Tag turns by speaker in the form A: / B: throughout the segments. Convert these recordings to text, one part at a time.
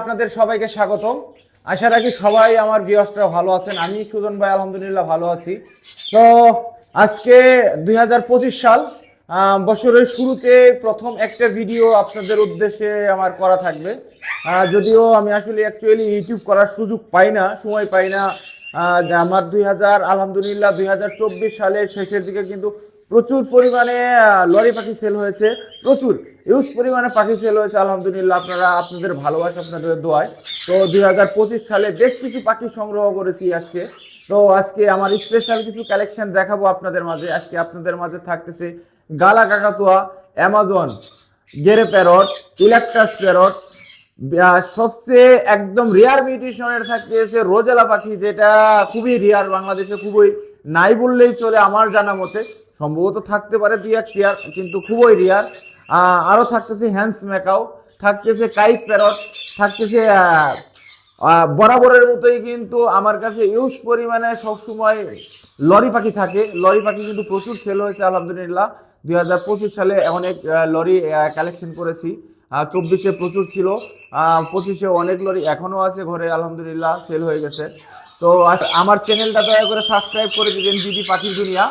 A: আপনাদের সবাইকে স্বাগতম। আশা রাখি সবাই আমার ভালো আছেন, আমি সুজন ভাই, আলহামদুলিল্লাহ ভালো আছি। তো আজকে দুই হাজার পঁচিশ সাল বছরের শুরুতে প্রথম একটা ভিডিও আপনাদের উদ্দেশ্যে আমার করা থাকবে। যদিও আমি আসলে অ্যাকচুয়ালি ইউটিউব করার সুযোগ পাই না, সময় পাই না আমার দুই হাজার, আলহামদুলিল্লাহ, দুই হাজার চব্বিশ সালের শেষের দিকে কিন্তু প্রচুর পরিমাণে লরি পাখি সেল হয়েছে, প্রচুর ইউজ পরিমাণে পাখি সেল হয়েছে, আলহামদুলিল্লাহ, আপনারা, আপনাদের ভালোবাসা, আপনাদের দোয়ায়। তো দুই হাজার পঁচিশ সালে বেশ কিছু পাখি সংগ্রহ করেছি আজকে। তো আজকে আমার স্পেশাল কিছু কালেকশন দেখাবো আপনাদের মাঝে। আজকে আপনাদের মাঝে থাকতেছে গালা কাকাতুয়া Amazon grey parrot Eclectus parrot সবচেয়ে একদম রেয়ার মিউটেশনের থাকতেছে রোজেলা পাখি, যেটা খুবই রেয়ার বাংলাদেশে, খুবই নাই বললেই চলে আমার জানা মতে। সম্ভবত থাকতে পারে দুই এক রেয়ার কিন্তু খুবই রেয়ার আরও থাকতেছে হ্যান্স মেকাও থাকতেছে কাইক প্যারট থাকতেছে বরাবরের মতোই কিন্তু আমার কাছে ইউজ পরিমাণে সবসময় লরি পাখি থাকে। লরি পাখি কিন্তু প্রচুর সেল হয়েছে, আলহামদুলিল্লাহ। দুই হাজার পঁচিশ সালে অনেক লরি কালেকশন করেছি। চব্বিশে প্রচুর ছিল। পঁচিশে অনেক লরি এখনও আছে ঘরে, আলহামদুলিল্লাহ সেল হয়ে গেছে। তো আমার চ্যানেলটা দয়া করে সাবস্ক্রাইব করে দিবেন বিডি পাখির দুনিয়া।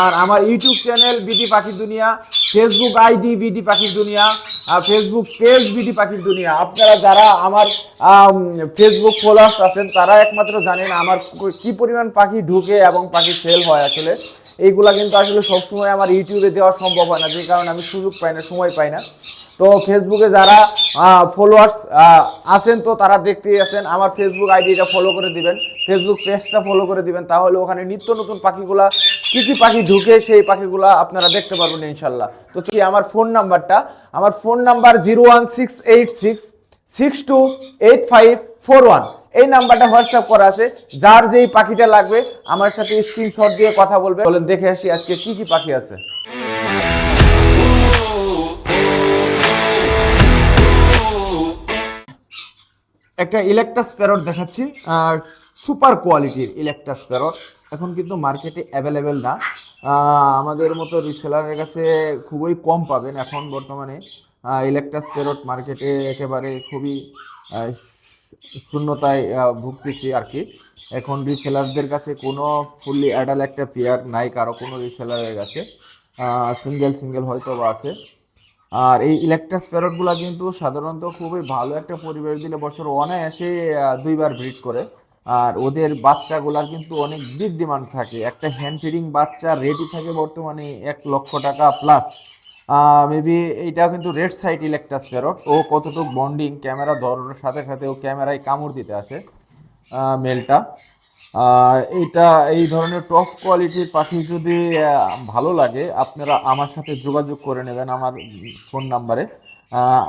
A: আর আমার ইউটিউব চ্যানেল বিডি পাখির দুনিয়া। ফেসবুক আইডি বিডি পাখির দুনিয়া। আর ফেসবুক পেজ বিডি পাখির দুনিয়া। আপনারা যারা আমার ফেসবুক ফলোয়ার্স আছেন, তারা একমাত্র জানেন আমার কি পরিমাণ পাখি ঢুকে এবং পাখি সেল হয় আসলে। এইগুলা কিন্তু আসলে সবসময় আমার ইউটিউবে দেওয়া সম্ভব হয় না, যে কারণে আমি সুযোগ পাই না, সময় পাই না। তো ফেসবুকে যারা ফলোয়ার্স আছেন তো, তারা দেখতেই আছেন, আমার ফেসবুক আইডিটা ফলো করে দিবেন ফেসবুক পেজটা ফলো করে দিবেন, তাহলে ওখানে নিত্য নতুন পাখিগুলা, কি কি পাখি ঢুকে সেই পাখিগুলা আপনারা দেখতে পারবেন ইনশাল্লাহ। তো কি আমার ফোন নাম্বারটা আমার phone number zero one six eight six six two eight five four one এই নাম্বারটা হোয়াটসঅ্যাপ করা আছে, যার যেই পাখিটা লাগবে, আমার সাথে স্ক্রিনশট দিয়ে কথা বলবে। বলেন, দেখে আসি আজকে কি কি পাখি আছে। একটা ইলেকট্রাস প্যারট দেখাচ্ছি সুপার কোয়ালিটির ইলেকট্রাস প্যারট এখন কিন্তু মার্কেটে অ্যাভেলেবেল না। আমাদের মতো রিসেলারের কাছে খুবই কম পাবেন। এখন বর্তমানে ইলেকট্রাস প্যারট মার্কেটে একেবারে খুবই শূন্যতায় ভুগতেছি আর কি। এখন রিসেলারদের কাছে কোনো ফুললি অ্যাডাল একটা পেয়ার নাই, কারও কোনো রিসেলারের কাছে। সিঙ্গেল সিঙ্গেল হয়তো বা আছে। আর এই ইলেকট্রাস প্যারটগুলো কিন্তু সাধারণত খুবই ভালো একটা পরিবেশ দিলে বছর অনায়াসে দুইবার ব্রিড করে। আর ওদের বাচ্চাগুলার কিন্তু অনেক বিগ ডিমান্ড থাকে। একটা হ্যান্ড ফিডিং বাচ্চা রেডি থাকে বর্তমানে এক লক্ষ টাকা প্লাস মেবি এইটা কিন্তু রেড সাইড ইলেকট্রাস প্যারট ও কতটুকু বন্ডিং ক্যামেরা ধরার সাথে সাথে ও ক্যামেরায় কামড় দিতে আসে মেলটা এইটা এই ধরনের টপ কোয়ালিটির পাখি যদি ভালো লাগে, আপনারা আমার সাথে যোগাযোগ করে নেবেন আমার ফোন নাম্বারে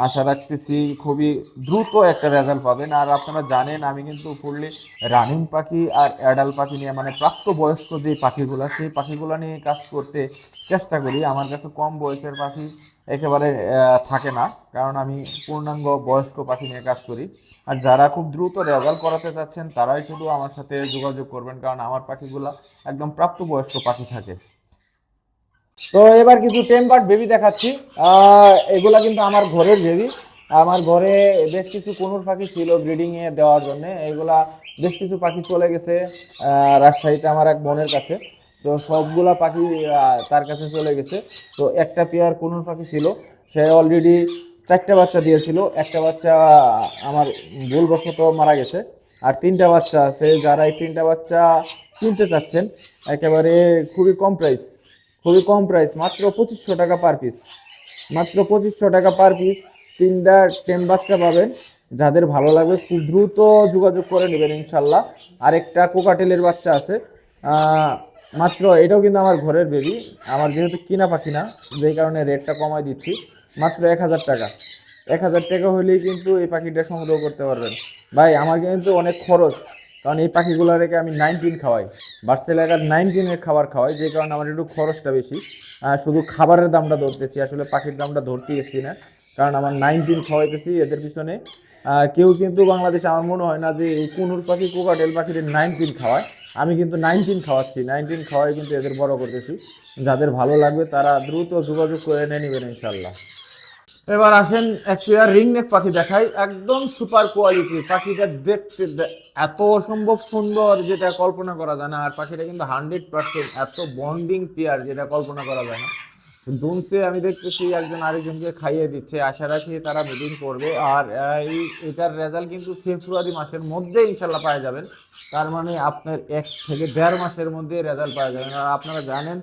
A: আশা রাখতেছি খুবই দ্রুত একটা রেজাল্ট পাবেন। আর আপনারা জানেন, আমি কিন্তু ফুললি রানিং পাখি আর অ্যাডাল পাখি নিয়ে মানে প্রাপ্তবয়স্ক যে পাখিগুলো, সেই পাখিগুলো নিয়ে কাজ করতে চেষ্টা করি। আমার কাছে কম বয়সের পাখি একেবারে থাকে না, কারণ আমি পূর্ণাঙ্গ বয়স্ক পাখি নিয়ে কাজ করি। আর যারা খুব দ্রুত রেজাল্ট করাতে চাচ্ছেন, তারাই শুধু আমার সাথে যোগাযোগ করবেন, কারণ আমার পাখিগুলো একদম প্রাপ্তবয়স্ক পাখি থাকে। তো এবার কিছু টেম্পার্ড বেবি দেখাচ্ছি। এগুলা কিন্তু আমার ঘরের বেবি আমার ঘরে বেশ কিছু কোনুর পাখি ছিল ব্রিডিং এ দেওয়ার জন্য। এগুলা বেশ কিছু পাখি চলে গেছে রাজশাহীতে আমার এক বোনের কাছে। তো সবগুলা পাখি তার কাছে চলে গেছে। তো একটা পেয়ার কোনুর পাখি ছিল, সে অলরেডি চারটা বাচ্চা দিয়েছিল। একটা বাচ্চা আমার ভুলবশত মারা গেছে। আর তিনটা বাচ্চা আছে, যারা এই তিনটা বাচ্চা কিনতে চাচ্ছেন, একেবারে খুবই কম প্রাইস খুবই কম প্রাইস মাত্র পঁচিশশো টাকা পার পিস মাত্র পঁচিশশো টাকা পার পিস তিনটা টেন বাচ্চা পাবেন। যাদের ভালো লাগবে খুব দ্রুত যোগাযোগ করে নেবেন ইনশাল্লাহ। আরেকটা কোকাটেলের বাচ্চা আছে। মাত্র এটাও কিন্তু আমার ঘরের বেবি আমার যেহেতু কিনা পাখি না, যেই কারণে রেটটা কমাই দিচ্ছি। মাত্র এক হাজার টাকা। এক হাজার টাকা হলেই কিন্তু এই পাখিটা সংগ্রহ করতে পারবেন। ভাই, আমার কিন্তু অনেক খরচ। কারণ এই পাখিগুলো রেখে আমি নাইনটিন খাওয়াই। বার্সেল এলাকার নাইনটিনের খাবার খাওয়াই, যে কারণে আমার একটু খরচটা বেশি। শুধু খাবারের দামটা ধরতেছি, আসলে পাখির দামটা ধরতে গেছি না। কারণ আমার নাইনটিন খাওয়াইতেছি, এদের পিছনে কেউ কিন্তু বাংলাদেশে আমার মনে হয় না যে এই কুনুর পাখি, কোকাটেল পাখির নাইনটিন খাওয়ায়। আমি কিন্তু নাইনটিন খাওয়াচ্ছি নাইনটিন খাওয়াই কিন্তু এদের বড় করতেছি। যাদের ভালো লাগবে তারা দ্রুত যোগাযোগ করে নিয়ে নেবেন ইনশাল্লাহ এবার আসেন একটা রিং নেক পাখি দেখাই। একদম সুপার কোয়ালিটি পাখিটা দেখতে এত অসম্ভব সুন্দর যেটা কল্পনা করা যায় না। আর পাখিটা কিন্তু হান্ড্রেড পার্সেন্ট এত বন্ডিং পেয়ার যেটা কল্পনা করা যায় না। দুমসে আমি দেখতেছি একজন আরেকজনকে খাইয়ে দিচ্ছে। আশা রাখি তারা মিটিং করবে। আর এই এটার রেজাল্ট কিন্তু ফেব্রুয়ারি মাসের মধ্যে ইনশাল্লাহ পাওয়া যাবেন। তার মানে আপনার এক থেকে দেড় মাসের মধ্যে রেজাল্ট পাওয়া যাবেন। আর আপনারা জানেন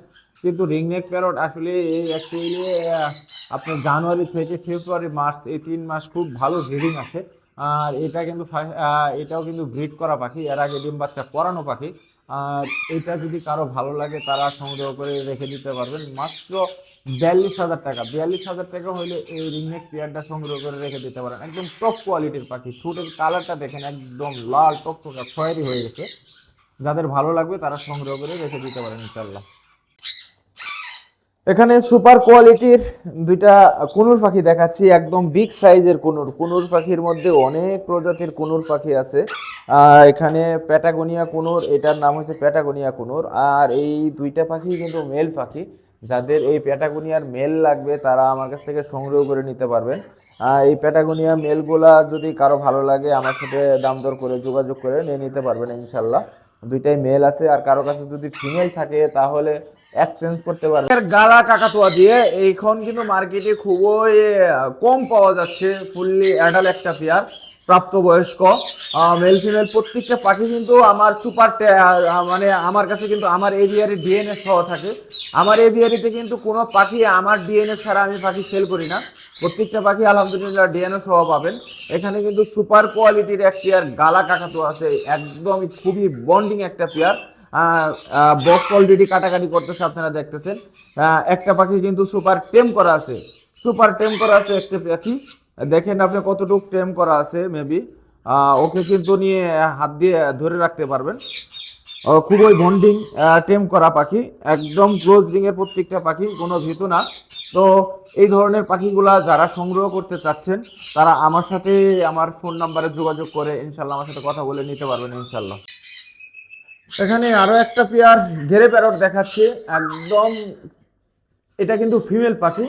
A: কিন্তু রিংনেক প্যারট আসলে এই অ্যাকচুয়ালি আপনার জানুয়ারি থেকে ফেব্রুয়ারি, মার্চ, এই তিন মাস খুব ভালো ব্রিডিং আছে। আর এটা কিন্তু এটাও কিন্তু ব্রিড করা পাখি, এর আগে ডিম বাচ্চা করানো পাখি। আর এটা যদি কারও ভালো লাগে, তারা সংগ্রহ করে রেখে দিতে পারবেন। মাত্র বিয়াল্লিশ হাজার টাকা। বিয়াল্লিশ হাজার টাকা হলে এই রিংনেক পেয়ারটা সংগ্রহ করে রেখে দিতে পারেন। একদম টপ কোয়ালিটির পাখি। ঠোঁটের কালারটা দেখেন, একদম লাল, টকটকা, খয়েরি হয়ে গেছে। যাদের ভালো লাগবে, তারা সংগ্রহ করে রেখে দিতে পারেন ইনশাল্লাহ এখানে সুপার কোয়ালিটির দুইটা কুনুর পাখি দেখাচ্ছি, একদম বিগ সাইজের কুনুর। কুনুর পাখির মধ্যে অনেক প্রজাতির কুনুর পাখি আছে। এখানে প্যাটাগোনিয়া কুনুর, এটার নাম হচ্ছে প্যাটাগোনিয়া কুনুর। আর এই দুইটা পাখি কিন্তু মেল পাখি। যাদের এই প্যাটাগোনিয়ার মেল লাগবে, তারা আমার কাছ থেকে সংগ্রহ করে নিতে পারবেন। এই প্যাটাগোনিয়া মেলগুলা যদি কারও ভালো লাগে, আমার সাথে দাম দর করে যোগাযোগ করে নিয়ে নিতে পারবেন ইনশাল্লাহ। দুইটাই মেল আছে আর কারও কাছে যদি ফিমেল থাকে, তাহলে এক্সচেঞ্জ করতে পারবে। গালা কাকাতুয়া দিয়ে এইখন কিন্তু মার্কেটে খুবই কম পাওয়া যাচ্ছে ফুললি অ্যাডাল একটা পেয়ার প্রাপ্তবয়স্ক মেল ফিমেল প্রত্যেকটা পাখি কিন্তু আমার সুপার মানে আমার কাছে কিন্তু আমার এভিয়ারি ডিএনএ সহ থাকে। আমার এভিয়ারিতে কিন্তু কোনো পাখি আমার ডিএনএ ছাড়া আমি পাখি সেল করি না। প্রত্যেকটা পাখি আলহামদুলিল্লাহ ডিএনএ সহ পাবেন। এখানে কিন্তু সুপার কোয়ালিটির এক পেয়ার গালা কাকাতুয়া আছে। একদমই খুবই বন্ডিং একটা পেয়ার বক্স অলরেডি কাটাকাটি করতেছে আপনারা দেখতেছেন। একটা পাখি কিন্তু সুপার টেম করা আছে। সুপার টেম করা আছে একটা পাখি। দেখেন আপনি কতটুকু টেম করা আছে মেবি ওকে কিন্তু নিয়ে হাত দিয়ে ধরে রাখতে পারবেন। খুবই বন্ডিং টেম করা পাখি, একদম ক্লোজ রিং এর প্রত্যেকটা পাখি, কোনো ভীতু না। তো এই ধরনের পাখিগুলা যারা সংগ্রহ করতে চাচ্ছেন, তারা আমার সাথে আমার ফোন নাম্বারে যোগাযোগ করে, ইনশাল্লাহ আমার সাথে কথা বলে নিতে পারবেন, ইনশাল্লাহ। এখানে আরও একটা পেয়ার ঘেরে প্যারট দেখাচ্ছে, একদম, এটা কিন্তু ফিমেল পাখি।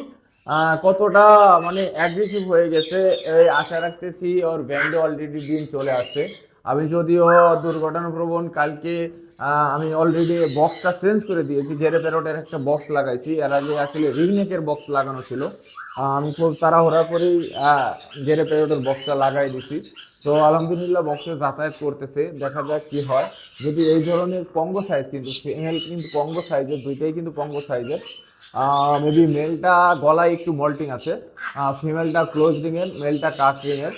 A: কতটা মানে অ্যাগ্রেসিভ হয়ে গেছে, এই আশা রাখতেছি ওর ব্যান্ডে অলরেডি দিন চলে আসছে। আমি যদিও দুর্ঘটনাপ্রবণ, কালকে আমি অলরেডি বক্সটা চেঞ্জ করে দিয়েছি ঘেরে প্যারটের একটা বক্স লাগাইছি। এর আগে আসলে রিগনেকের বক্স লাগানো ছিল। আমি খুব তাড়াহুড়া করেই ঘেরে প্যারটের বক্সটা লাগাই দিছি। তো আলহামদুলিল্লাহ বক্সে যাতায়াত করতেছে, দেখা যাক কি হয়। যদি এই ধরনের পঙ্গ সাইজ কিন্তু ফিমেল কিন্তু পঙ্গ সাইজের দুইটাই কিন্তু পঙ্গ সাইজের মেবি মেলটা গলায় একটু মল্টিং আছে ফিমেলটা ক্লোজ রিঙের মেলটা কাক রিঙের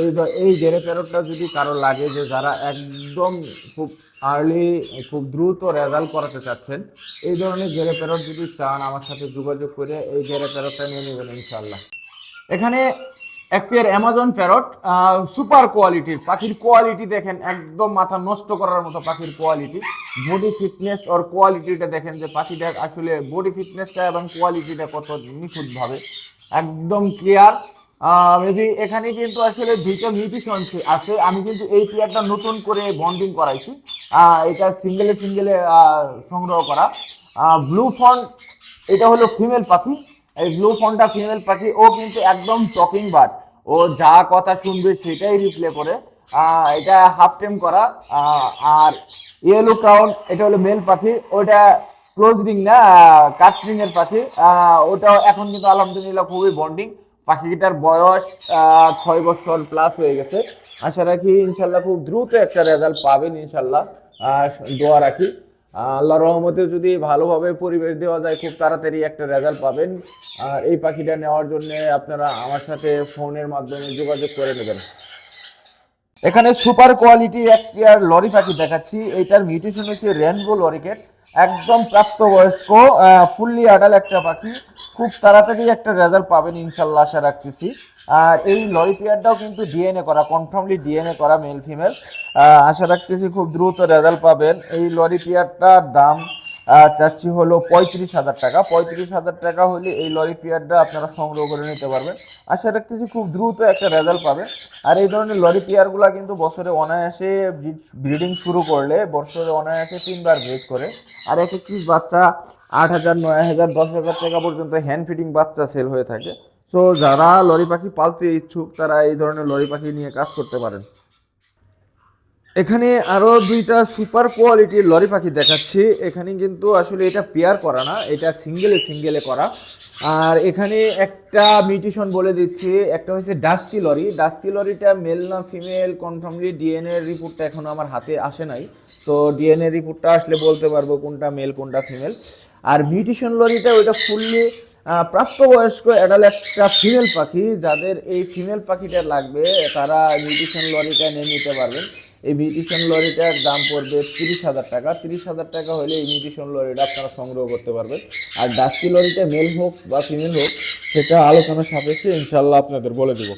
A: এই এই জেরে প্যারটটা যদি কারও লাগে যে যারা একদম খুব আর্লি খুব দ্রুত রেজাল্ট করাতে চাচ্ছেন, এই ধরনের জেরে প্যারট যদি চান, আমার সাথে যোগাযোগ করে এই জেরে প্যারটটা নিয়ে নেবেন ইনশাল্লাহ এখানে এক পেয়ার অ্যামাজন প্যারট সুপার কোয়ালিটির পাখির কোয়ালিটি দেখেন, একদম মাথা নষ্ট করার মতো পাখির কোয়ালিটি বডি ফিটনেস ওর কোয়ালিটিটা দেখেন যে পাখিটা আসলে বডি ফিটনেসটা এবং কোয়ালিটিটা কত নিখুঁতভাবে। একদম ক্লিয়ার মেবি এখানে কিন্তু আসলে দুইটা মিউটিশন আছে আমি কিন্তু এই পেয়ারটা নতুন করে বন্ডিং করাইছি। এটা সিঙ্গেলে সিঙ্গেলে সংগ্রহ করা। ব্লু ফন এটা হলো ফিমেল পাখি। এই ব্লু ফোনটা ফিমেল পাখি, ও কিন্তু একদম টকিং বার্ড ও যা কথা শুনবে সেটাই রিপ্লে করে। এটা হাফ টেম করা। আর ইয়েলো ক্রাউন এটা হলো মেল পাখি। ওটা ক্লোজ রিং না কাটরিং এর পাখি। ওটা এখন কিন্তু আলহামদুলিল্লাহ খুবই বন্ডিং পাখিটার বয়স ছয় বছর প্লাস হয়ে গেছে। আশা রাখি ইনশাল্লাহ খুব দ্রুত একটা রেজাল্ট পাবেন ইনশাল্লাহ। দোয়া রাখি। আহ, আল্লাহর রহমতে যদি ভালোভাবে পরিবেশ দেওয়া যায় খুব তাড়াতাড়ি একটা রেজাল্ট পাবেন। আর এই পাখিটা নেওয়ার জন্য আপনারা আমার সাথে ফোনের মাধ্যমে যোগাযোগ করে নেবেন। এখানে সুপার কোয়ালিটির এক পেয়ার লরি পাখি দেখাচ্ছি। এইটার মিউটেশন হচ্ছে রেনবো লরিকেট একদম প্রাপ্তবয়স্ক ফুললি আডাল একটা পাখি। খুব তাড়াতাড়ি একটা রেজাল্ট পাবেন, ইনশাল্লাহ আশা রাখতেছি। আর এই লরি পেয়ারটাও কিন্তু ডিএনএ করা কনফার্মলি ডিএনএ করা মেল ফিমেল আশা রাখতেছি খুব দ্রুত রেজাল্ট পাবেন। এই লরি পেয়ারটার দাম চাচ্ছি হলো পঁয়ত্রিশ হাজার টাকা। পঁয়ত্রিশ হাজার টাকা হলে এই লরি পেয়ারটা আপনারা সংগ্রহ করে নিতে পারবেন। আর আশা রাখতেছি খুব দ্রুত একটা রেজাল্ট পাবে। আর এই ধরনের লরি পেয়ারগুলো কিন্তু বছরে অনায়াসে ব্রিডিং শুরু করলে বছরে অনায়াসে তিনবার ব্রিড করে। আর এক একটি বাচ্চা আট হাজার, নয় হাজার, দশ হাজার টাকা পর্যন্ত হ্যান্ড ফিটিং বাচ্চা সেল হয়ে থাকে। তো যারা লরি পাখি পালতে ইচ্ছুক, তারা এই ধরনের লরি পাখি নিয়ে কাজ করতে পারেন। এখানে আরও দুইটা সুপার কোয়ালিটির লরি পাখি দেখাচ্ছি। এখানে কিন্তু আসলে এটা পেয়ার করা না, এটা সিঙ্গেলে সিঙ্গেলে করা। আর এখানে একটা মিউটেশন বলে দিচ্ছি, একটা হচ্ছে ডাস্কি লরি। ডাস্কি লরিটা মেল না ফিমেল, কনফার্মলি ডিএনএ রিপোর্টটা এখনও আমার হাতে আসে নাই। তো ডিএনএ রিপোর্টটা আসলে বলতে পারব কোনটা মেল, কোনটা ফিমেল। আর মিউটেশন লরিটা ওইটা ফুললি প্রাপ্তবয়স্ক অ্যাডাল একটা ফিমেল পাখি। যাদের এই ফিমেল পাখিটা লাগবে, তারা মিউটেশন লরিটা নিয়ে নিতে পারবেন। এই মিউটেশন লরিটার দাম পড়বে তিরিশ হাজার টাকা। তিরিশ হাজার টাকা হলে এই মিউটেশন লরিটা আপনারা সংগ্রহ করতে পারবেন। আর ডাস্কি লরিটা মেল হোক বা ফিমেল হোক, সেটা আলোচনা সাপেক্ষে ইনশাল্লাহ আপনাদের বলে দেবো।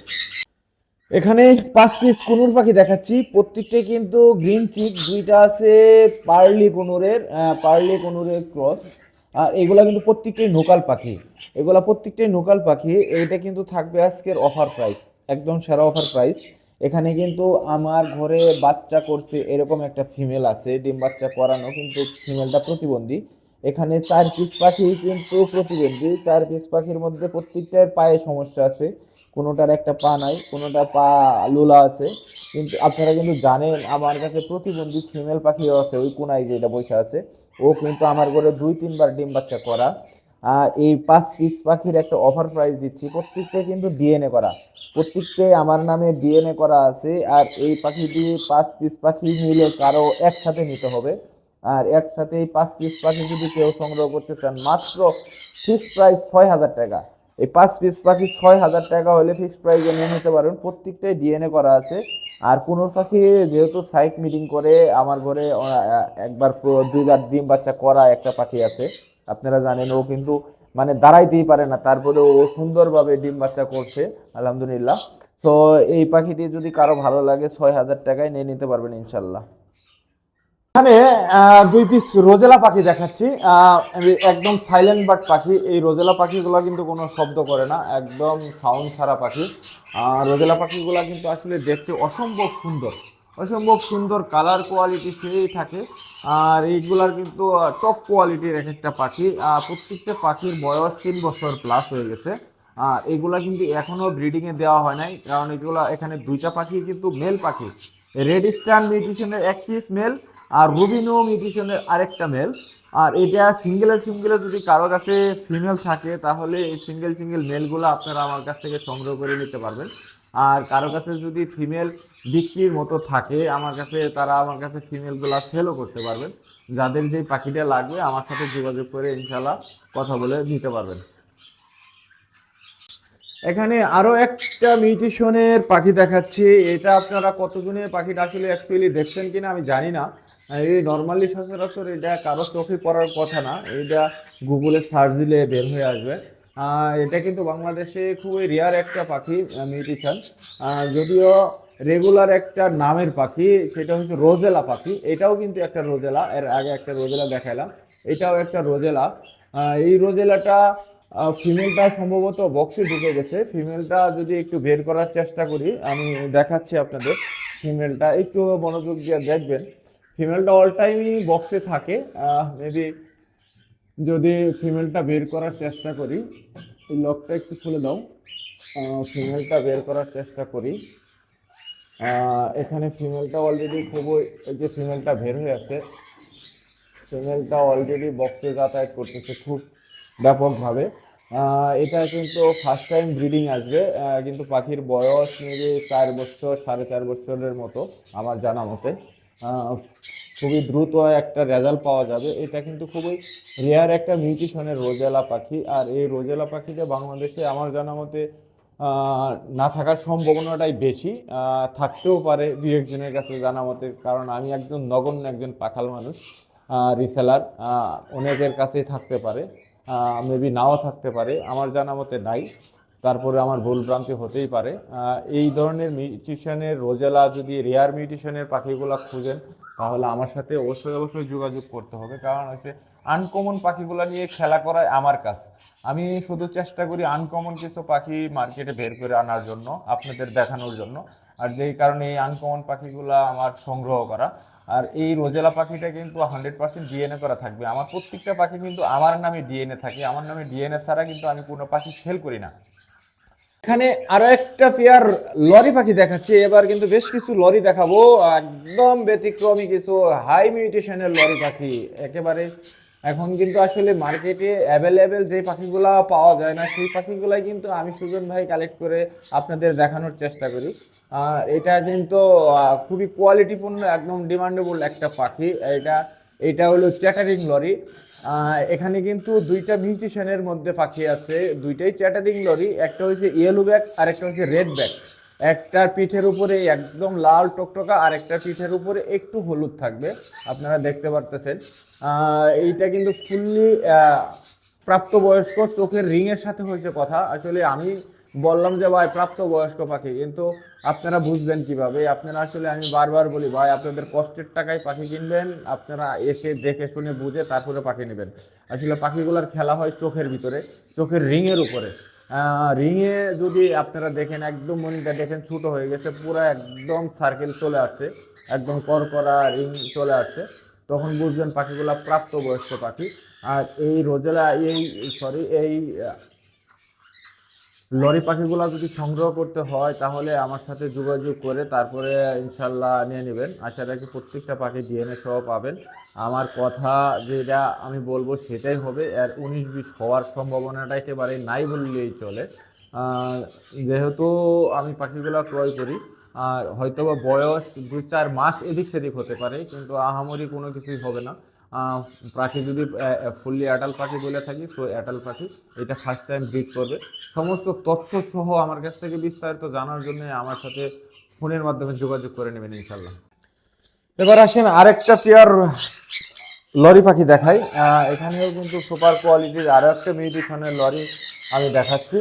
A: এখানে পাঁচ পিস কুনুর পাখি দেখাচ্ছি। প্রত্যেকটাই কিন্তু গ্রিন চিপ দুইটা আছে পার্লি কুনুরের পার্লি কুনুরের ক্রস আর এগুলা কিন্তু প্রত্যেকটাই নোকাল পাখি। এগুলা প্রত্যেকটাই নোকাল পাখি। এটা কিন্তু থাকবে আজকের অফার প্রাইস একদম সেরা অফার প্রাইস এখানে কিন্তু আমার ঘরে বাচ্চা করছে এরকম একটা ফিমেল আছে, ডিম বাচ্চা করানো কিন্তু ফিমেলটা প্রতিবন্ধী। এখানে চার পিস পাখি কিন্তু প্রতিবন্ধী, চার পিস পাখির মধ্যে প্রত্যেকটার পায়ে সমস্যা আছে, কোনোটার একটা পা নাই, কোনোটা পা লোলা আছে। কিন্তু আপনারা কিন্তু জানেন, আমার কাছে প্রতিবন্ধী ফিমেল পাখিও আছে, ওই কোনায় যেটা বসে আছে। ও কিন্তু আমার ঘরে দুই তিনবার ডিম বাচ্চা করা। এই পাঁচ পিস পাখির একটা অফার প্রাইস দিচ্ছি। প্রত্যেকটাই কিন্তু ডিএনএ করা। প্রত্যেকটাই আমার নামে ডিএনএ করা আছে। আর এই পাখিটি পাঁচ পিস পাখি মিলে কারও একসাথে নিতে হবে। আর একসাথে এই পাঁচ পিস পাখি যদি কেউ সংগ্রহ করতে চান, মাত্র ফিক্স প্রাইস ছয় হাজার টাকা। এই পাঁচ পিস পাখি ছয় হাজার টাকা হলে ফিক্সড প্রাইসে নিয়ে নিতে পারবেন প্রত্যেকটাই ডিএনএ করা আছে। আর কোনো পাখি যেহেতু সাইট মিটিং করে, আমার ঘরে একবার দুইবার ডিম বাচ্চা করা একটা পাখি আছে। আপনারা জানেন, ও কিন্তু মানে দাঁড়াইতেই পারে না। তারপরে ও সুন্দরভাবে ডিম বাচ্চা করছে, আলহামদুলিল্লাহ। তো এই পাখিটি যদি কারও ভালো লাগে, ছয় হাজার টাকায় নিয়ে নিতে পারবেন ইনশাল্লাহ। এখানে দুই পিস রোজেলা পাখি দেখাচ্ছি। একদম সাইলেন্ট বার্ড পাখি। এই রোজেলা পাখিগুলো কিন্তু কোনো শব্দ করে না, একদম সাউন্ড ছাড়া পাখি। রোজেলা পাখিগুলো কিন্তু আসলে দেখতে অসম্ভব সুন্দর। অসম্ভব সুন্দর কালার কোয়ালিটি সেই থাকে। আর এইগুলার কিন্তু টপ কোয়ালিটির এক একটা পাখি। প্রত্যেকটা পাখির বয়স তিন বছর প্লাস হয়ে গেছে। আর এগুলা কিন্তু এখনও ব্রিডিংয়ে দেওয়া হয় নাই। কারণ এগুলা এখানে দুইটা পাখি কিন্তু মেল পাখি। রেড স্টার মিউটিশনের এক পিস মেল আর রুবিনো মিউটিশনের আরেকটা মেল আর এটা সিঙ্গেলে সিঙ্গেলে যদি কারও কাছে ফিমেল থাকে, তাহলে এই সিঙ্গেল সিঙ্গেল মেলগুলো আপনারা আমার কাছ থেকে সংগ্রহ করে নিতে পারবেন। আর কারও কাছে যদি ফিমেল বিক্রির মতো থাকে, আমার কাছে তারা আমার কাছে ফিমেলগুলো সেলও করতে পারবেন। যাদের যে পাখিটা লাগবে, আমার সাথে যোগাযোগ করে ইনশাল্লাহ কথা বলে নিতে পারবেন। এখানে আরও একটা মিউটেশনের পাখি দেখাচ্ছি। এটা আপনারা কতজনের পাখিটা আসলে অ্যাকচুয়ালি দেখছেন কিনা আমি জানি না। এই নর্মালি সচরাচর এটা কারও চোখে পড়ার কথা না। এটা গুগলে সার্চ দিলে বের হয়ে আসবে। এটা কিন্তু বাংলাদেশে খুবই রেয়ার একটা পাখি মিউটেশন যদিও রেগুলার একটা নামের পাখি, সেটা হচ্ছে রোজেলা পাখি। এটাও কিন্তু একটা রোজেলা, এর আগে একটা রোজেলা দেখাইলাম। এটাও একটা রোজেলা। এই রোজেলাটা ফিমেলটা সম্ভবত বক্সে ঢুকে গেছে। ফিমেলটা যদি একটু বের করার চেষ্টা করি, আমি দেখাচ্ছি আপনাদের ফিমেলটা একটু মনোযোগ দিয়ে দেখবেন। ফিমেলটা অল টাইমই বক্সে থাকে মেবি যদি ফিমেলটা বের করার চেষ্টা করি, এই লকটা একটু খুলে দাও। ফিমেলটা বের করার চেষ্টা করি। এখানে ফিমেলটা অলরেডি খুবই যে ফিমেলটা বের হয়ে আছে ফিমেলটা অলরেডি বক্সে যাতায়াত করতেছে খুব ব্যাপকভাবে। এটা কিন্তু ফার্স্ট টাইম ব্রিডিং আসবে কিন্তু পাখির বয়স মেবি চার বছর, সাড়ে চার বছরের মতো, আমার জানা মতে। খুবই দ্রুত একটা রেজাল্ট পাওয়া যাবে। এটা কিন্তু খুবই রেয়ার একটা মিউটেশনের রোজেলা পাখি। আর এই রোজেলা পাখিটা বাংলাদেশে আমার জানা মতে না থাকার সম্ভাবনাটাই বেশি। থাকতেও পারে দু একজনের কাছে জানা মতে, কারণ আমি একজন নগণ্য একজন পাখাল মানুষ রিসেলার অনেকের কাছেই থাকতে পারে। মেবি নাও থাকতে পারে, আমার জানা মতে নাই। তারপরে আমার ভুল ভ্রান্তি হতেই পারে। এই ধরনের মিউটিশনের রোজেলা যদি রেয়ার মিউটিশনের পাখিগুলো খুঁজেন তাহলে আমার সাথে অবশ্যই অবশ্যই যোগাযোগ করতে হবে। কারণ হচ্ছে
B: আনকমন পাখিগুলো নিয়ে খেলা করাই আমার কাজ। আমি শুধু চেষ্টা করি আনকমন কিছু পাখি মার্কেটে বের করে আনার জন্য, আপনাদের দেখানোর জন্য। আর যেই কারণে এই আনকমন পাখিগুলো আমার সংগ্রহ করা। আর এই রোজেলা পাখিটা কিন্তু হান্ড্রেড পার্সেন্ট ডিএনএ করা থাকবে। আমার প্রত্যেকটা পাখি কিন্তু আমার নামে ডিএনএ থাকে। আমার নামে ডিএনএ ছাড়া কিন্তু আমি কোনো পাখি সেল করি না।
A: এখানে আরও একটা পেয়ার লরি পাখি দেখাচ্ছি। এবার কিন্তু বেশ কিছু লরি দেখাবো। একদম ব্যতিক্রমী কিছু হাই মিউটেশনের লরি পাখি। একেবারে এখন কিন্তু আসলে মার্কেটে অ্যাভেলেবেল যে পাখিগুলো পাওয়া যায় না, সেই পাখিগুলাই কিন্তু আমি সুজন ভাই কালেক্ট করে আপনাদের দেখানোর চেষ্টা করি। এটা কিন্তু খুবই কোয়ালিটিপূর্ণ একদম ডিমান্ডেবল একটা পাখি। এটা এটা হলো চ্যাটারিং লরি। এখানে কিন্তু দুইটা মিউটেশনের মধ্যে পাখি আছে। দুইটাই চ্যাটারিং লরি, একটা হচ্ছে ইয়েলো ব্যাগ আর একটা হচ্ছে রেড ব্যাগ একটার পিঠের উপরে একদম লাল টকটকা আর একটা পিঠের উপরে একটু হলুদ থাকবে। আপনারা দেখতে পারতেছেন। এইটা কিন্তু ফুললি প্রাপ্তবয়স্ক চোখের রিংয়ের সাথে হয়েছে কথা। আসলে আমি বললাম যে, ভাই, প্রাপ্তবয়স্ক পাখি। কিন্তু আপনারা বুঝবেন কীভাবে? আপনারা আসলে আমি বারবার বলি, ভাই, আপনাদের কষ্টের টাকায় পাখি কিনবেন, আপনারা এসে দেখে শুনে বুঝে তারপরে পাখি নেবেন। আসলে পাখিগুলোর খেলা হয় চোখের ভিতরে, চোখের রিংয়ের উপরে। রিংয়ে যদি আপনারা দেখেন, একদম মনিটা দেখেন, ছোট হয়ে গেছে, পুরো একদম সার্কেল চলে আসছে, একদম করকরা রিং চলে আসছে, তখন বুঝবেন পাখিগুলা প্রাপ্তবয়স্ক পাখি। আর এই রোজেলা, এই সরি এই লরি পাখিগুলো যদি সংগ্রহ করতে হয়, তাহলে আমার সাথে যোগাযোগ করে তারপরে ইনশাল্লাহ নিয়ে নেবেন। আশা রাখি প্রত্যেকটা পাখি ডিএনএ সহ পাবেন। আমার কথা যেটা আমি বলব সেটাই হবে, আর উনিশ বিশ হওয়ার সম্ভাবনাটা একেবারে নাই বললেই চলে। যেহেতু আমি পাখিগুলো ক্রয় করি, আর হয়তো বয়স দুই চার মাস এদিক সেদিক হতে পারে, কিন্তু আহামরি কোনো কিছুই হবে না। পাখি যদি ফুললি অ্যাডাল পাখি বলে থাকি সো অ্যাডাল পাখি, এটা ফার্স্ট টাইম ব্রিড করবে। সমস্ত তথ্য সহ আমার কাছ থেকে বিস্তারিত জানার জন্য আমার সাথে ফোনের মাধ্যমে যোগাযোগ করে নেবেন ইনশাল্লাহ এবার আসেন আরেকটা পেয়ার লরি পাখি দেখাই। এখানেও কিন্তু সুপার কোয়ালিটির আরও একটা মিউটিশনের লরি আমি দেখাচ্ছি।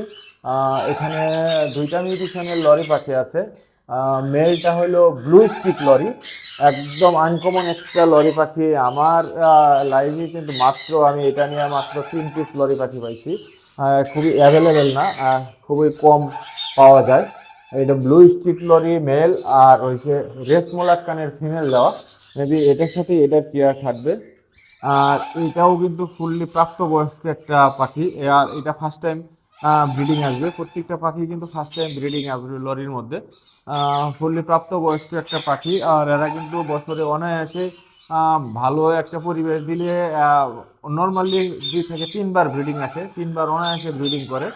A: এখানে দুইটা মিউটিশনের লরি পাখি আছে। মেলটা হলো ব্লু স্টিক লরি একদম আনকমন একটা লরি পাখি আমার লাইভে কিন্তু মাত্র আমি এটা নিয়ে মাত্র তিন পিস লরি পাখি পাইছি। খুবই অ্যাভেলেবেল না খুবই কম পাওয়া যায়। এটা ব্লু স্টিক লরি মেল আর হচ্ছে রেড মোলাক্কানের ফিমেল দেওয়া। মেবি এটার সাথে এটার পেয়ার থাকবে। আর এটাও কিন্তু ফুললি প্রাপ্তবয়স্ক একটা পাখি। আর এটা ফার্স্ট টাইম ব্রিডিং আসবে। প্রত্যেকটা পাখি কিন্তু ফার্স্ট টাইম ব্রিডিং আসবে লরির মধ্যে। ফুললি প্রাপ্ত বয়স্ক একটা পাখি, আর এরা কিন্তু বছরে অনায়াসে ভালো একটা পরিবেশ দিলে নর্মালি দুই থেকে তিনবার ব্রিডিং আসে, তিনবার অনায়াসে ব্রিডিং করে।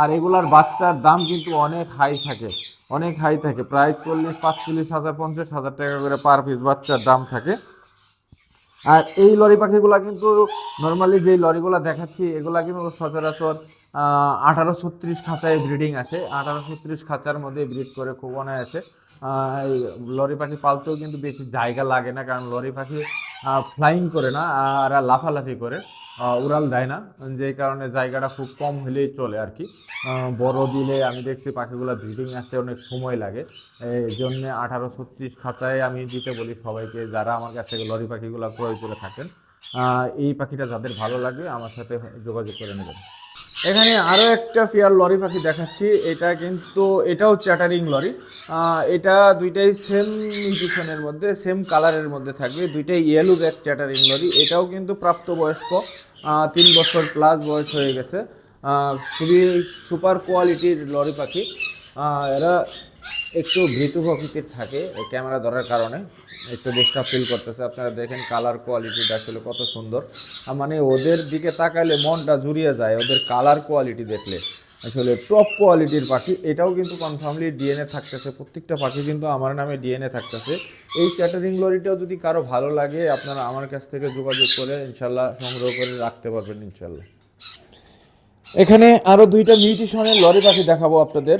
A: আর এগুলার বাচ্চার দাম কিন্তু অনেক হাই থাকে, অনেক হাই থাকে। প্রায় চল্লিশ, পাঁচচল্লিশ হাজার, পঞ্চাশ হাজার টাকা করে পার পিস বাচ্চার দাম থাকে। আর এই লরি পাখিগুলা কিন্তু নর্মালি যে লরিগুলা দেখাচ্ছি, এগুলা কিন্তু সচরাচর আঠারো ছত্রিশ খাঁচায় ব্রিডিং আছে। আঠারো ছত্রিশ খাঁচার মধ্যে ব্রিড করে খুব অনায়াসে লরি পাখি পালতেও কিন্তু বেশি জায়গা লাগে না, কারণ লরি পাখি ফ্লাইং করে না, আর লাফালাফি করে। উড়াল দেয় না। যে কারণে জায়গাটা খুব কম হলেই চলে আর কি। বড় দিলে আমি দেখছি পাখিগুলো ব্রিডিং আসতে অনেক সময় লাগে। এই জন্য আঠারো ছত্রিশ খাঁচায় আমি দিতে বলি সবাইকে যারা আমার কাছ থেকে লরি পাখিগুলো ক্রয় করে থাকেন। এই পাখিটা যাদের ভালো লাগে আমার সাথে যোগাযোগ করে নেবেন। এখানে আরও একটা ফিয়ার লরি পাখি দেখাচ্ছি। এটা কিন্তু, এটাও চ্যাটারিং লরি। এটা দুইটাই সেম মিউটিশনের মধ্যে সেম কালারের মধ্যে থাকবে। দুইটাই ইয়েলো ব্যাক চ্যাটারিং লরি। এটাও কিন্তু প্রাপ্তবয়স্ক তিন বছর প্লাস বয়স হয়ে গেছে। খুবই সুপার কোয়ালিটির লরি পাখি। এরা একটু ভীতু প্রকৃতির থাকে ক্যামেরা ধরার কারণে। একটু ডিস্টার্ব ফিল করতেছে। আপনারা দেখেন কালার কোয়ালিটিটা আসলে কত সুন্দর। মানে ওদের দিকে তাকাইলে মনটা জুড়িয়ে যায়, ওদের কালার কোয়ালিটি দেখলে। আসলে টপ কোয়ালিটির পাখি, এটাও কিন্তু কনফার্মলি ডিএনএ থাকতেছে। প্রত্যেকটা পাখি কিন্তু আমার নামে ডিএনএ থাকতেছে। এই ক্যাটারিং লরিটাও যদি কারও ভালো লাগে, আপনারা আমার কাছ থেকে যোগাযোগ করে ইনশাল্লাহ সংগ্রহ করে রাখতে পারবেন ইনশাল্লাহ। এখানে আরও দুইটা মিউটিশনের লরি পাখি দেখাবো আপনাদের।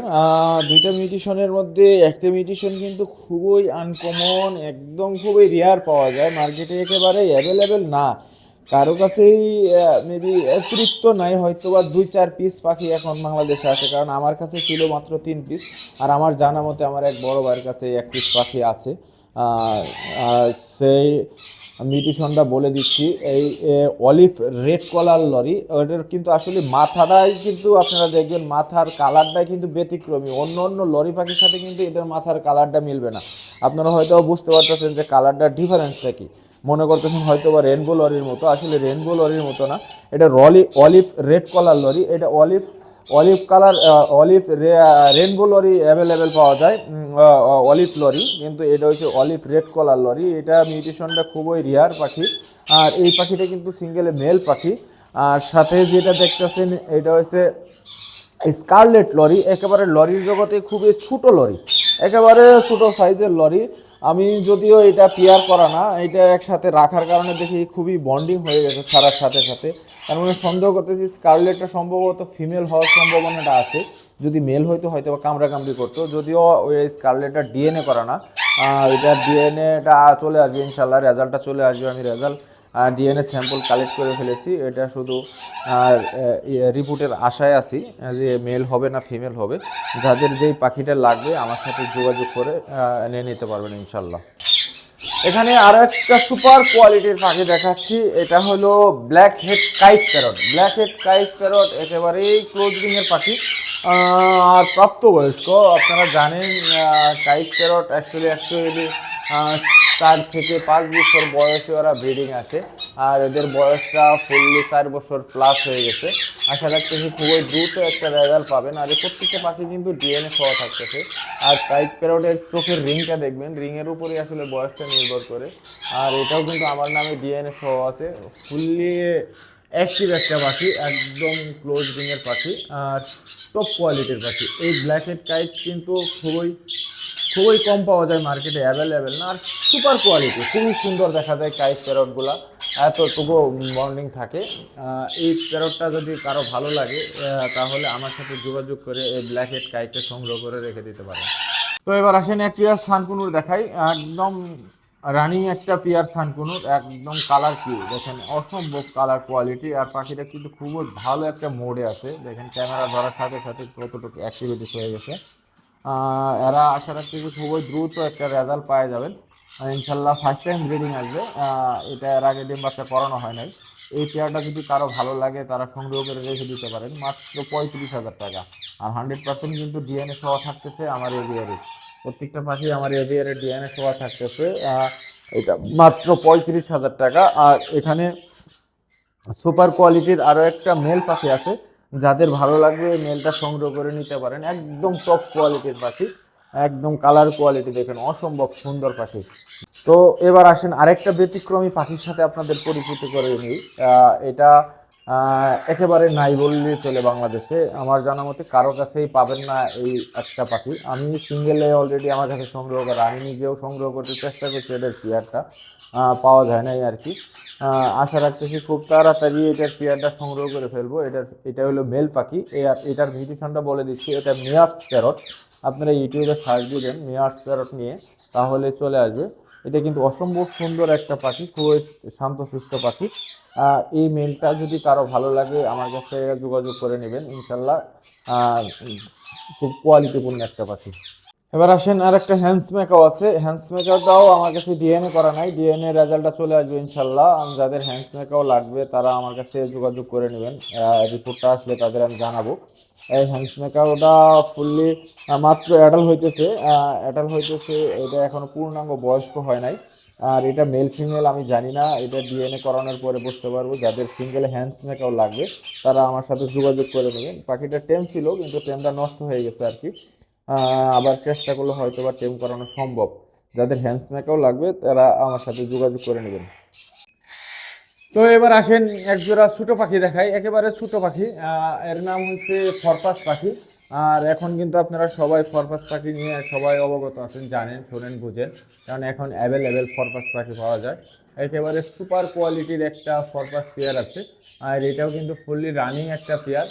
A: দুইটা মিউটিশনের মধ্যে একটা মিউটিশন কিন্তু খুবই আনকমন একদম খুবই রেয়ার পাওয়া যায়। মার্কেটে একেবারে অ্যাভেলেবেল না। কারও কাছেই মেবি অতিরিক্ত নাই হয়তো বা দুই চার পিস পাখি এখন বাংলাদেশে আছে। কারণ আমার কাছে ছিল মাত্র তিন পিস আর আমার জানা মতে আমার এক বড় ভাইয়ের কাছে এক পিস পাখি আছে। সেই মিউটিশনটা বলে দিচ্ছি। এই অলিভ রেড কলার লরি, ওটার কিন্তু আসলে মাথাটাই কিন্তু আপনারা দেখবেন, মাথার কালারটাই কিন্তু ব্যতিক্রমী। অন্য অন্য লরি পাখির সাথে কিন্তু এটার মাথার কালারটা মিলবে না। আপনারা হয়তো বুঝতে পারতেছেন যে কালারটার ডিফারেন্সটা কি। মনে করতেছেন হয়তো বা রেনবো লরির মতো। আসলে রেনবো লরির মতো না। এটা lory olive red collar lory. এটা olive olive colour olive rainbow lory available পাওয়া যায়। অলিভ লরি কিন্তু এটা হচ্ছে অলিভ রেড কলার লরি এটা মিউটেশনটা খুবই রিয়ার পাখি। আর এই পাখিটা কিন্তু সিঙ্গেলে মেল পাখি। আর সাথে যেটা দেখতেছেন, এটা হচ্ছে স্কারলেট লরি একেবারে লরির জগতে খুবই ছোট লরি একেবারে ছোট সাইজের লরি আমি যদিও এটা পেয়ার করা না, এটা একসাথে রাখার কারণে দেখি খুবই বন্ডিং হয়ে গেছে ছাড়ার সাথে সাথে। তার মানে সন্দেহ করতেছি স্কারলেটটা সম্ভবত ফিমেল হওয়ার সম্ভাবনাটা আছে। যদি মেল হয়তো হয়তো বা কামড়া কামড়ি করতো। যদিও ওই স্কারলেটটা ডিএনএ করা না। এটা ডিএনএটা চলে আসবে ইনশাল্লাহ রেজাল্টটা চলে আসবে। আমি রেজাল্ট আর ডিএনএ স্যাম্পল কালেক্ট করে ফেলেছি। এটা শুধু রিপোর্টের আশায় আছি, যে মেল হবে না ফিমেল হবে। যাদের যেই পাখিটা লাগবে, আমার সাথে যোগাযোগ করে এনে নিতে পারবেন ইনশাল্লাহ এখানে আরও একটা সুপার কোয়ালিটির পাখি দেখাচ্ছি। এটা হলো black head kite parrot black head kite parrot একেবারেই ক্লোজ এর পাখি। আর প্রাপ্তবয়স্ক, আপনারা জানেন কাইট প্যারট অ্যাকচুয়ালি অ্যাকচুয়ালি চার থেকে পাঁচ বছর বয়সে ওরা ব্রিডিং আছে। আর এদের বয়সটা ফুললি চার বছর প্লাস হয়ে গেছে। আশা রাখতেছি খুবই দ্রুত একটা রেজাল্ট পাবেন। আর প্রত্যেকটা পাখি কিন্তু ডিএনএ সহ থাকতেছে। আর কাইট প্যারটের চোখের রিংটা দেখবেন। রিংয়ের উপরেই আসলে বয়সটা নির্ভর করে। আর এটাও কিন্তু আমার নামে ডিএনএ সহ আছে। ফুললি অ্যাক্টিভ একটা পাখি, একদম ক্লোজ রিংয়ের পাখি আর টপ কোয়ালিটির পাখি। এই ব্ল্যাক হেড কাইট কিন্তু খুবই খুবই কম পাওয়া যায় মার্কেটে অ্যাভেলেবেল না। আর সুপার কোয়ালিটি খুবই সুন্দর দেখা যায় কাইট প্যারটগুলা এতটুকু বন্ডিং থাকে। এই প্যারটটা যদি কারও ভালো লাগে তাহলে আমার সাথে যোগাযোগ করে এই ব্ল্যাক হেড কাইটটা সংগ্রহ করে রেখে দিতে পারেন। তো এবার আসেন এক পিয়ার সানকুনুর দেখাই। একদম রানিং একটা পিয়ার সানকুনুর একদম কালার কি দেখেন অসম্ভব কালার কোয়ালিটি আর পাখিটা কিন্তু খুবই ভালো একটা মোডে আছে। দেখেন ক্যামেরা ধরার সাথে সাথে কতটুকু অ্যাক্টিভিটিস হয়ে গেছে। এরা আশা রাখছি যে খুবই দ্রুত একটা রেজাল্ট পাওয়া যাবেন ইনশাল্লাহ ফার্স্ট টাইম ব্রিডিং আসবে। এটা এর আগে ডিম বাচ্চা করানো হয় নাই। এই পেয়ারটা যদি কারও ভালো লাগে, তারা সংগ্রহ করে রেখে দিতে পারেন। মাত্র পঁয়ত্রিশ হাজার টাকা। আর হান্ড্রেড পার্সেন্ট কিন্তু ডিএনএ সহ থাকতেছে আমার এভিয়ারে প্রত্যেকটা পাখি আমার এভিয়ারে ডিএনএ সহ থাকতেছে এটা মাত্র পঁয়ত্রিশ হাজার টাকা। আর এখানে সুপার কোয়ালিটির আরও একটা মেল পাখি আছে, যাদের ভালো লাগবে মেলটা সংগ্রহ করে নিতে পারেন। একদম টপ কোয়ালিটির পাখি, একদম কালার কোয়ালিটি দেখেন, অসম্ভব সুন্দর পাখি। তো এবার আসেন আরেকটা ব্যতিক্রমী পাখির সাথে আপনাদের পরিচিত করে নিই। এটা একেবারে নাই বললেই চলে বাংলাদেশে। আমার জানা মতে কারও কাছেই পাবেন না এই একটা পাখি। আমি সিঙ্গেলে অলরেডি আমার কাছে সংগ্রহ করা, আমি নিজেও সংগ্রহ করতে চেষ্টা করছি এটার পেয়ারটা পাওয়া যায় নাই আর কি। আশা রাখতেছি খুব তাড়াতাড়ি এটার পেয়ারটা সংগ্রহ করে ফেলব। এটার, এটা হলো মেল পাখি। এটার মিউটেশনটা বলে দিচ্ছি, এটা মিয়ার্স প্যারট আপনারা ইউটিউবে সার্চ দিবেন মিয়ার্স প্যারট নিয়ে, তাহলে চলে আসবে। এটা কিন্তু অসম্ভব সুন্দর একটা পাখি, খুবই সুস্থ পাখি। এই মেলটা যদি কারও ভালো লাগে, আমার কাছে যোগাযোগ করে নেবেন, ইনশাল্লাহ। খুব কোয়ালিটিপূর্ণ একটা পাখি। এবার আসেন আর একটা হ্যান্ডস মেকাও আছে হ্যান্ডস মেকারটাও আমার কাছে ডিএনএ করা নাই। ডিএনএ রেজাল্টটা চলে আসবে ইনশাল্লাহ। আম যাদের হ্যান্ডস মেকাও লাগবে, তারা আমার কাছে যোগাযোগ করে নেবেন। রিপোর্টটা আসলে তাদের আমি জানাব। এই হ্যান্ডস মেকাওটা ফুললি মাত্র অ্যাডাল হইতেছে। অ্যাডাল হইতেছে, এটা এখনও পূর্ণাঙ্গ বয়স্ক হয় নাই। আর এটা মেল ফিমেল আমি জানি না। এটা ডিএনএ করানোর পরে বুঝতে পারব। যাদের সিঙ্গেল হ্যান্ডস মেকাও লাগবে, তারা আমার সাথে যোগাযোগ করে নেবেন। পাখিটা টেম ছিল, কিন্তু টেমটা নষ্ট হয়ে গেছে আর কি। আবার চেষ্টা করলে হয়তো বা টেম করানো সম্ভব। যাদের হ্যান্ডস মেকাও লাগবে, তারা আমার সাথে যোগাযোগ করে নেবেন। তো এবার আসেন এক জোড়া ছোট পাখি দেখাই। একেবারে ছোট পাখি। এর নাম হচ্ছে ফরপাস পাখি। আর এখন কিন্তু আপনারা সবাই ফরপাস পাখি নিয়ে সবাই অবগত আছেন, জানেন, শোনেন, বুঝেন। কারণ এখন অ্যাভেলেবেল ফরপাস পাখি পাওয়া যায়। একেবারে সুপার কোয়ালিটির একটা ফরপাস পেয়ার আছে। আর এটাও কিন্তু ফুললি রানিং একটা পেয়ার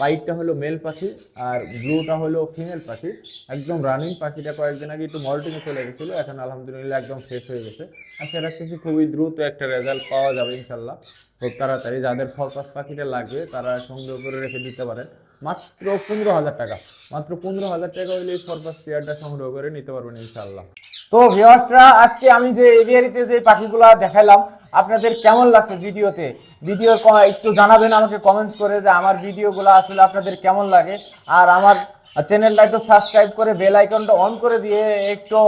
A: পাইটটা হলো মেল পাখি, আর ব্লুটা হলো ফিমেল পাখি। একদম রানিং পাখিটা কয়েকদিন আগে একটু মল্টিংয়ে চলে গেছিল, এখন আলহামদুলিল্লাহ একদম ফ্রেশ হয়ে গেছে। আর সেটা রাখতেছি খুবই দ্রুত একটা রেজাল্ট পাওয়া যাবে ইনশাল্লাহ খুব তাড়াতাড়ি যাদের ফরপাস পাখিটা লাগবে, তারা সংগ্রহ করে রেখে দিতে পারেন।
B: মাত্র পনেরো হাজার টাকা। মাত্র পনেরো হাজার টাকা হইলে সরপাস পেয়ারটা সংগ্রহ করে নিতে পারবেন ইনশাল্লাহ
A: তো ভিউয়ার্সরা আজকে আমি যে এভিয়ারিতে যে পাখিগুলো দেখালাম আপনাদের কেমন লাগছে ভিডিওতে? ভিডিও একটু জানাবেন আমাকে কমেন্টস করে যে আমার ভিডিওগুলো আসলে আপনাদের কেমন লাগে। আর আমার চ্যানেলটা একটু সাবস্ক্রাইব করে বেল আইকনটা অন করে দিয়ে একটু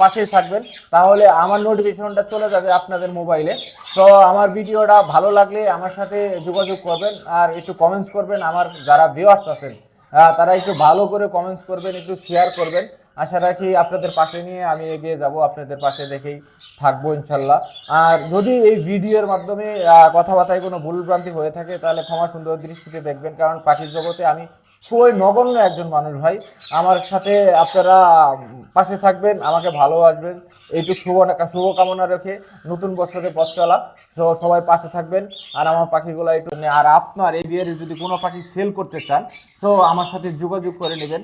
A: পাশেই থাকবেন। তাহলে আমার নোটিফিকেশনটা চলে যাবে আপনাদের মোবাইলে তো আমার ভিডিওটা ভালো লাগলে আমার সাথে যোগাযোগ করবেন আর একটু কমেন্টস করবেন। আমার যারা ভিউয়ার্স আছেন তারা একটু ভালো করে কমেন্টস করবেন, একটু শেয়ার করবেন। আশা রাখি আপনাদের পাশে নিয়ে আমি এগিয়ে যাব, আপনাদের পাশে দেখেই থাকব ইনশাল্লাহ। আর যদি এই ভিডিওর মাধ্যমে কথাবার্তায় কোনো ভুলভ্রান্তি হয়ে থাকে, তাহলে ক্ষমা সুন্দর দৃষ্টিতে দেখবেন, কারণ পাখির জগতে আমি খুবই নগণ্য একজন মানুষ ভাই। আমার সাথে আপনারা পাশে থাকবেন, আমাকে ভালো ভালোবাসবেন। এইটুকু শুভ শুভকামনা রেখে নতুন বছরে পথ চলা। সবাই পাশে থাকবেন। আর আমার পাখিগুলো একটু আর আপনার এই বিয়ের যদি কোনো পাখি সেল করতে চান, তো আমার সাথে যোগাযোগ করে নেবেন।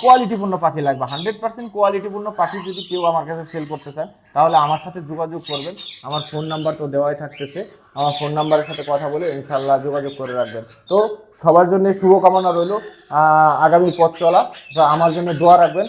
A: কোয়ালিটিপূর্ণ পাখি লাগবে। হান্ড্রেড পার্সেন্ট কোয়ালিটিপূর্ণ পাখি যদি কেউ আমার কাছে সেল করতে চান, তাহলে আমার সাথে যোগাযোগ করবেন। আমার ফোন নাম্বার তো দেওয়াই থাকতেছে। আমার ফোন নাম্বারের সাথে কথা বলে ইনশাল্লাহ যোগাযোগ করে রাখবেন। তো সবার জন্য শুভকামনা রইল। আগামী পথ চলা। আমার জন্য দোয়া রাখবেন।